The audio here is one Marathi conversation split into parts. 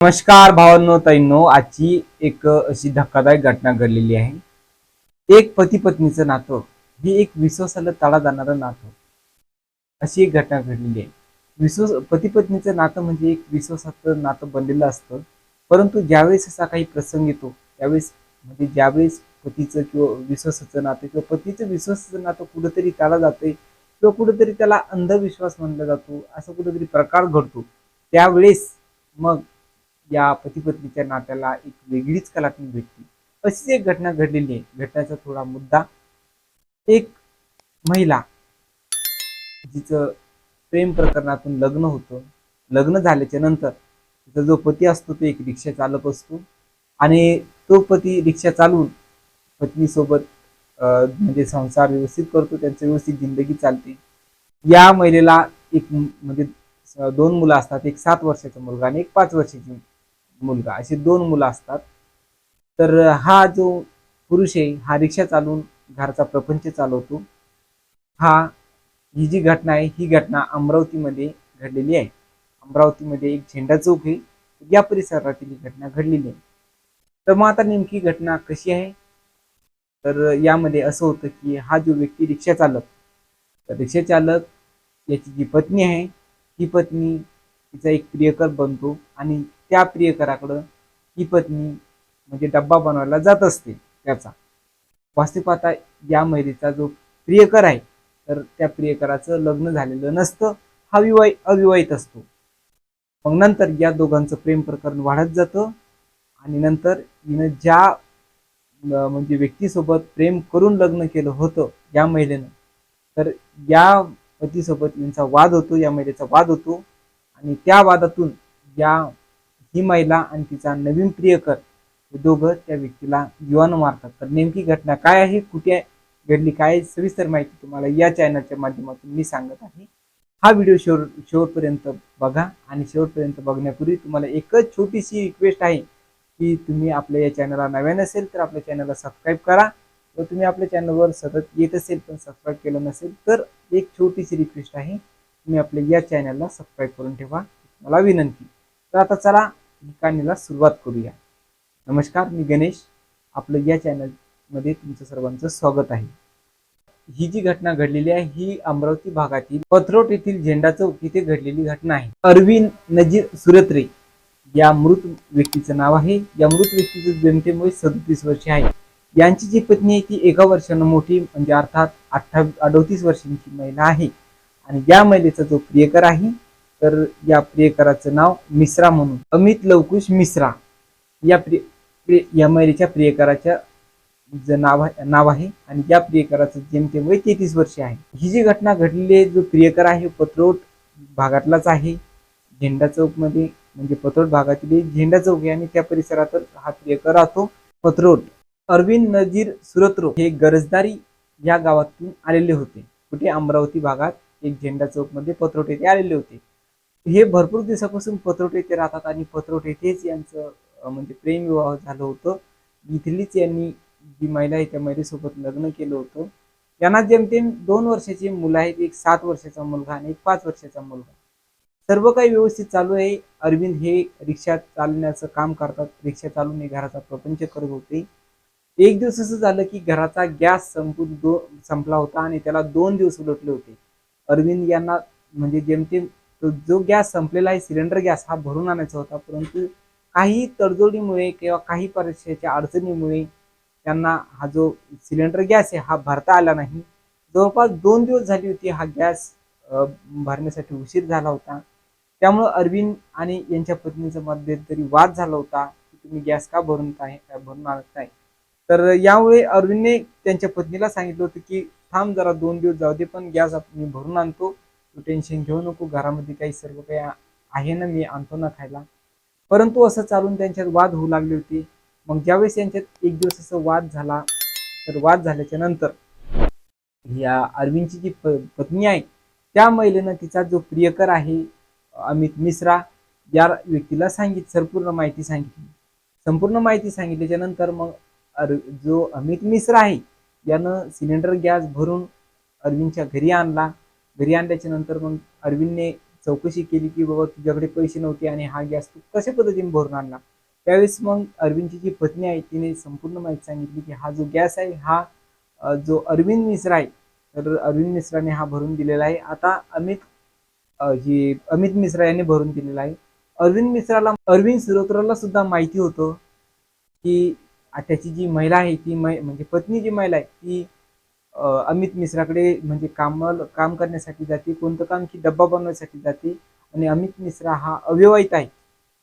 नमस्कार भावांनो ताईंनो आजची एक अशी धक्कादायक घटना घडलेली आहे. एक पती पत्नीचं नातं ही एक विश्वासाला तडा जाणारं नातं अशी एक घटना घडलेली आहे. विश्वास पती पत्नीचं नातं म्हणजे एक विश्वासाचं नातं बनलेलं असतं परंतु ज्यावेळेस असा काही प्रसंग येतो त्यावेळेस म्हणजे ज्यावेळेस पतीचं किंवा विश्वासाचं नातं किंवा पतीचं विश्वासाचं नातं कुठंतरी तडा जाते किंवा कुठंतरी त्याला अंधविश्वास म्हणला जातो असा कुठंतरी प्रकार घडतो त्यावेळेस मग या पती पत्नीच्या नात्याला एक वेगळीच कलात्मक भेटते अशीच एक घटना घडलेली आहे. घटनेचा थोडा मुद्दा एक महिला जिचं प्रेम प्रकरणातून लग्न होतं. लग्न झाल्याच्यानंतर तिचा जो पती असतो तो एक रिक्षा चालक असतो. आणि तो पती रिक्षा चालवून पत्नीसोबत म्हणजे संसार व्यवस्थित करतो त्यांचं व्यवस्थित जिंदगी चालते. या महिलेला एक म्हणजे दोन मुलं असतात. एक सात वर्षाचा मुलगा आणि एक पाच वर्षाची मुलगा असे दोन मुलं असतात. तर हा जो पुरुष आहे हा रिक्षा चालवून घरचा प्रपंच चालवतो. हा ही जी घटना आहे ही घटना अमरावतीमध्ये घडलेली आहे. अमरावतीमध्ये एक झेंडा चौक आहे. या परिसरातील ही घटना घडलेली आहे. तर मग आता नेमकी घटना कशी आहे? तर यामध्ये असं होतं की हा जो व्यक्ती रिक्षा चालक तर रिक्षा चालक याची जी पत्नी आहे ही पत्नी तिचा एक प्रियकर बनतो आणि त्या प्रियकराकडं ही पत्नी म्हणजे डब्बा बनवायला जात असते त्याचा. वास्तविक पाहता या महिलेचा जो प्रियकर आहे तर त्या प्रियकराचं लग्न झालेलं नसतं हा विवाह अविवाहित असतो. मग नंतर या दोघांचं प्रेम प्रकरण वाढत जातं आणि नंतर हिनं ज्या म्हणजे व्यक्तीसोबत प्रेम करून लग्न केलं होतं या महिलेनं तर या पतीसोबत यांचा वाद होतो या महिलेचा वाद होतो. आणि त्या वादातून या ही महिला आणि तिचा नवीन प्रियकर हे दोघं त्या व्यक्तीला जीवानं मारतात. तर नेमकी घटना काय आहे? कुठे घडली? काय सविस्तर माहिती तुम्हाला या चॅनलच्या माध्यमातून मी सांगत आहे. हा व्हिडिओ शेवट शेवटपर्यंत बघा आणि शेवटपर्यंत बघण्यापूर्वी तुम्हाला एकच छोटीशी रिक्वेस्ट आहे की तुम्ही आपल्या या चॅनलला नव्या नसेल तर आपल्या चॅनलला सबस्क्राईब करा. व तुम्ही आपल्या चॅनलवर सतत येत असेल पण सबस्क्राईब केलं नसेल तर एक छोटीशी रिक्वेस्ट आहे. तुम्ही आपल्या या चॅनलला सबस्क्राईब करून ठेवा. मला विनंती. तर आता चला कहाणीला सुरुवात करूया. नमस्कार मी गणेश. आपलं या चॅनलमध्ये तुमचं सर्वांचं स्वागत आहे. ही जी घटना घडलेली आहे ही अमरावती भागातील पथरोट येथील झेंडा चौक इथे घडलेली घटना आहे. अरविंद नजीर सुरत्रे या मृत व्यक्तीचं नाव आहे. या मृत व्यक्तीचं जनतेमुळे सदतीस वर्षे आहे यांची जी पत्नी आहे ती एका वर्षानं मोठी म्हणजे अर्थात अठ्ठावीस अडोतीस वर्षांची महिला आहे. आणि या महिलेचा जो प्रियकर आहे तर या प्रियकराचं नाव मिश्रा म्हणून. अमित लवकुश मिश्रा. या प्रिय प्रिय या महिलेच्या प्रियकराच्या नाव आहे नाव आहे आणि या प्रियकराचं जेमतेम वय तेहतीस वर्षे आहे. ही जी घटना घडलेली जो प्रियकर आहे पत्रोट भागातलाच आहे. झेंडा चौकमध्ये म्हणजे पत्रोट भागातील झेंडा चौक आहे आणि त्या परिसरात हा प्रियकर राहतो पत्रोट. अरविंद नजीर सुरत्रो हे गरजदारी या गावातून आलेले होते. कुठे अमरावती भागात एक झेंडा चौकमध्ये पत्रोट येथे आलेले होते. हे भरपूर दिवसापासून पत्रोट येथे राहतात आणि पत्रोट येथेच यांचं म्हणजे प्रेम विवाह झालं होतं. इथलीच यांनी जी महिला आहे त्या महिलेसोबत लग्न केलं होतं. यांना जेमतेम दोन वर्षाची मुलं आहेत एक सात वर्षाचा मुलगा आणि एक पाच वर्षाचा मुलगा. सर्व काही व्यवस्थित चालू आहे. अरविंद हे रिक्षा चालण्याचं काम करतात. रिक्षा चालून हे घराचा प्रपंच करत होते. एक दिवस असं झालं की घराचा गॅस संपून दो संपला होता आणि त्याला दोन दिवस उलटले होते. अरविंद यांना म्हणजे जेमतेम जो गॅस संपलेला आहे सिलेंडर गॅस हा भरून आणायचा होता परंतु काही तडजोडीमुळे किंवा काही परीक्षेच्या अडचणीमुळे त्यांना हा जो सिलेंडर गॅस आहे हा भरता आला नाही. जवळपास दोन दिवस झाली होती हा गॅस भरण्यासाठी उशीर झाला होता. त्यामुळं अरविंद आणि यांच्या पत्नीचं मध्ये तरी वाद झाला होता की तुम्ही गॅस का भरून काय भरून आणत नाही तर यामुळे अरविंदने त्यांच्या पत्नीला सांगितलं होतं की थांब जरा दोन दिवस जाऊ दे पण गॅस मी भरून आणतो. तू टेन्शन घेऊ नको घरामध्ये काही सर्व काही आहे ना मी आणतो ना खायला. परंतु असं चालून त्यांच्यात वाद होऊ लागले होते. मग ज्यावेळेस यांच्यात एक दिवस असं वाद झाला तर वाद झाल्याच्यानंतर या अरविंदची जी प- पत्नी आहे त्या महिलेनं तिचा जो प्रियकर आहे अमित मिश्रा या व्यक्तीला सांगित संपूर्ण माहिती सांगितली. संपूर्ण माहिती सांगितल्याच्या नंतर मग जो अमित मिश्रा आहे यानं सिलेंडर गॅस भरून अरविंदच्या घरी आणला. घरी आणल्याच्या नंतर मग अरविंदने चौकशी केली की बाबा तुझ्याकडे पैसे नव्हते आणि हा गॅस तू कशा पद्धतीने भरून आणला? त्यावेळेस मग अरविंदची जी पत्नी आहे तिने संपूर्ण माहिती सांगितली की हा जो गॅस आहे हा जो अरविंद मिश्रा आहे तर अरविंद मिश्राने हा भरून दिलेला आहे. आता अमित अ, जी अमित मिश्रा यांनी भरून दिलेला आहे. अरविंद मिश्राला अरविंद सुरोत्राला सुद्धा माहिती होतं की त्याची जी महिला आहे ती मै म्हणजे पत्नी जी महिला आहे ती अमित मिश्राकडे म्हणजे कामाला काम करण्यासाठी जाते कोणतं काम की डब्बा बनवण्यासाठी जाते आणि अमित मिश्रा हा अविवाहित आहे.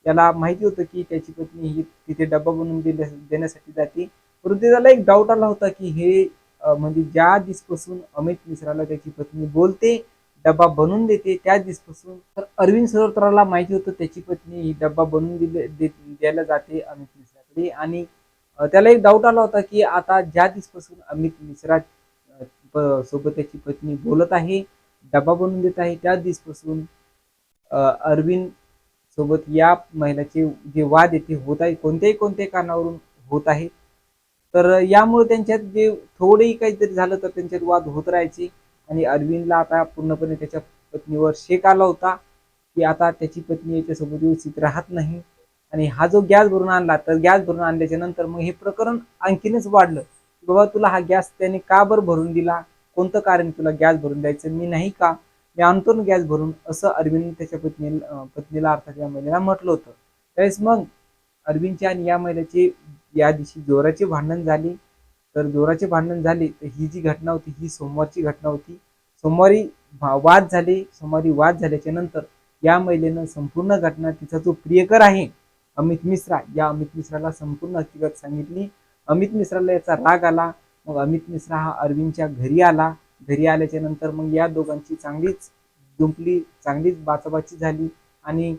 त्याला माहिती होतं की त्याची पत्नी ही तिथे डब्बा बनवून दिल्या देण्यासाठी जाते. परंतु त्याला एक डाऊट आला होता की हे म्हणजे ज्या दिसपासून अमित मिश्राला त्याची पत्नी बोलते डब्बा बनवून देते त्या दिसपासून तर अरविंद सरोत्राला माहिती होतं त्याची पत्नी ही डब्बा बनवून दिले दे- द्यायला जाते अमित मिश्राकडे. आणि त्याला एक डाऊट आला होता की आता ज्या दिसपासून अमित मिश्रा सोबत त्याची पत्नी बोलत आहे डबा बनवून देत आहे त्याच दिसपासून अरविंद सोबत या महिलाचे जे वाद येते होत आहे कोणत्याही कोणत्याही कारणावरून होत आहे. तर यामुळे त्यांच्यात जे थोडेही काहीतरी झालं तर त्यांच्यात वाद होत राहायचे आणि अरविंदला आता पूर्णपणे त्याच्या पत्नीवर शेक आला होता की आता त्याची पत्नी याच्यासोबत व्यवस्थित राहत नाही. आणि हा जो गॅस भरून आणला तर गॅस भरून आणल्याच्या नंतर मग हे प्रकरण आणखीनच वाढलं. की बाबा तुला हा गॅस त्याने का बरं भरून दिला? कोणतं कारण तुला गॅस भरून द्यायचं? मी नाही का? मी आणतो ना गॅस भरून असं अरविंद त्याच्या पत्नी पत्नीला अर्थात या महिलेला म्हटलं होतं. त्यावेळेस मग अरविंदच्या आणि या महिलेचे या दिवशी जोराचे भांडण झाले. तर जोराचे भांडण झाले तर ही जी घटना होती ही सोमवारची घटना होती. सोमवारी वाद झाले. सोमवारी वाद झाल्याच्यानंतर या महिलेनं संपूर्ण घटना तिचा जो प्रियकर आहे अमित मिश्रा या अमित मिश्राला संपूर्ण हकीकत सांगितली. अमित मिश्राला याचा राग आला. मग अमित मिश्रा हा अरविंदच्या घरी आला. घरी आल्याच्यानंतर मग या दोघांची चांगलीच जुंपली चांगलीच बाचाबाची झाली. आणि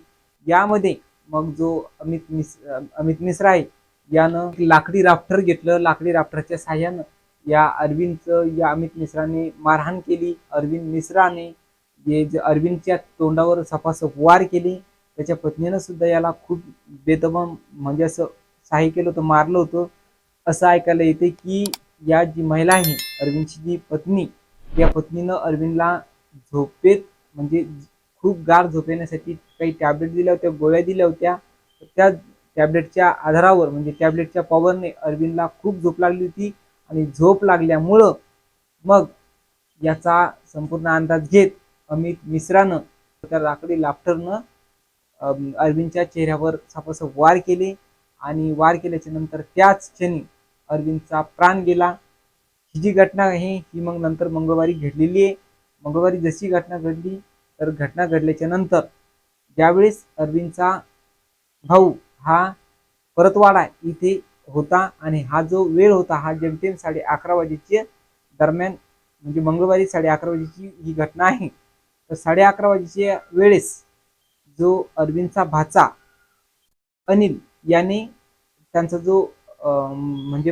यामध्ये मग जो अमित मिस अमित मिश्रा आहे यानं लाकडी राफ्टर घेतलं. लाकडी राफ्टरच्या साह्यानं या अरविंदचं या अमित मिश्राने मारहाण केली. अरविंद मिश्राने जे जे अरविंदच्या तोंडावर सफासफ वार केली. त्याच्या पत्नीनं सुद्धा याला खूप बेदबम म्हणजे असं सहाय्य केलं होतं मारलं होतं. असं ऐकायला येते की या जी महिला आहे अरविंदची जी पत्नी या पत्नीनं अरविंदला झोपेत म्हणजे खूप गार झोपेण्यासाठी काही टॅबलेट दिल्या होत्या गोळ्या दिल्या होत्या. त्या टॅबलेटच्या आधारावर म्हणजे टॅबलेटच्या पॉवरने अरविंदला खूप झोप लागली होती. आणि झोप लागल्यामुळं मग याचा संपूर्ण अंदाज घेत अमित मिश्रानं त्या लाकडी लाफ्टरनं अरविंदच्या चेहऱ्यावर सापासप वार केले आणि वार केल्याच्यानंतर त्याच क्षणी अरविंदचा प्राण गेला. ही जी घटना आहे ही मग नंतर मंगळवारी घडलेली आहे. मंगळवारी जशी घटना घडली तर घटना घडल्याच्या नंतर ज्यावेळेस अरविंदचा भाऊ हा परतवाडा इथे होता आणि हा जो वेळ होता हा जेमतेम साडे अकरा वाजेच्या दरम्यान म्हणजे मंगळवारी साडे अकरा वाजेची ही घटना आहे तर साडे अकरा वाजेच्या वेळेस जो अरविंदचा भाचा अनिल याने त्यांचा जो म्हणजे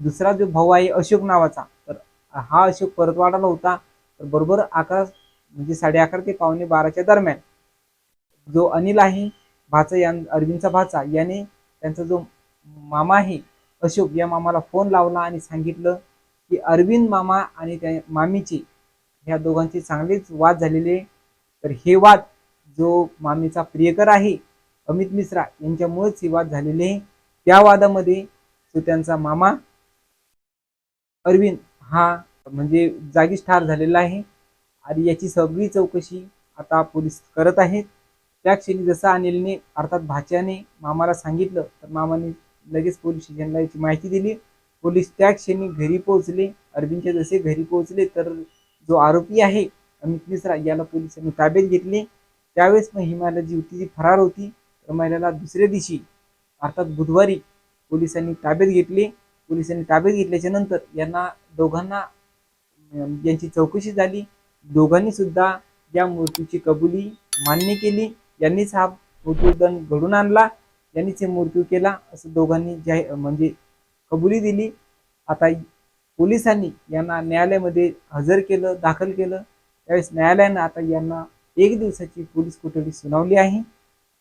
दुसरा जो भाऊ आहे अशोक नावाचा तर हा अशोक परतवाडाला होता. तर बरोबर अकरा म्हणजे साडे अकरा ते पावणे बाराच्या दरम्यान जो अनिल आहे भाचा यां अरविंदचा भाचा याने त्यांचा जो मामा आहे अशोक या मामाला फोन लावला आणि सांगितलं की अरविंद मामा आणि त्या मामीचे ह्या दोघांचे चांगलेच वाद झालेले तर हे वाद जो मामीचा प्रियकर आहे अमित मिश्रा यांच्यामुळेच हे वाद झालेले आहे. त्या वादामध्ये तो त्यांचा मामा अरविंद हा म्हणजे जागीच ठार झालेला आहे आणि याची सगळी चौकशी आता पोलीस करत आहेत. त्या क्षणी जसं अनिलने अर्थात भाच्याने मामाला सांगितलं तर मामाने लगेच पोलीस स्टेशनला याची माहिती दिली. पोलीस त्या क्षणी घरी पोहोचले. अरविंदच्या जसे घरी पोहोचले तर जो आरोपी आहे अमित मिश्रा याला पोलिसांनी ताब्यात घेतले. त्यावेळेस मग ही महिला जी होती ती फरार होती. तर महिलेला दुसऱ्या दिवशी अर्थात बुधवारी पोलिसांनी ताब्यात घेतली. पोलिसांनी ताब्यात घेतल्याच्या नंतर यांना दोघांना यांची चौकशी झाली. दोघांनी सुद्धा या मृत्यूची कबुली मान्य केली. यांनीच हा मृत्यूदंड घडून आणला. यांनीच हे मृत्यू केला असं दोघांनी जाहीर म्हणजे कबुली दिली. आता पोलिसांनी यांना न्यायालयामध्ये हजर केलं दाखल केलं. त्यावेळेस न्यायालयानं आता यांना एक दिवसाची पोलीस कोठडी सुनावली आहे.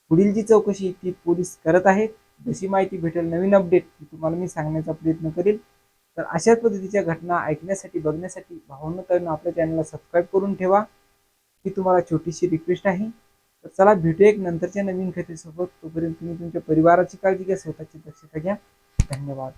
पुढील जी चौकशी ती पोलीस करत आहेत. जशी माहिती भेटेल नवीन अपडेट ती तुम्हाला मी सांगण्याचा प्रयत्न करेल. तर अशाच पद्धतीच्या घटना ऐकण्यासाठी बघण्यासाठी भावना तरुण आपल्या चॅनलला सबस्क्राईब करून ठेवा. ही तुम्हाला छोटीशी रिक्वेस्ट आहे. तर चला भेटूया एक नंतरच्या नवीन कथेसोबत तोपर्यंत तुम्ही तुमच्या परिवाराची काळजी घ्या स्वतःची दक्षता घ्या. धन्यवाद.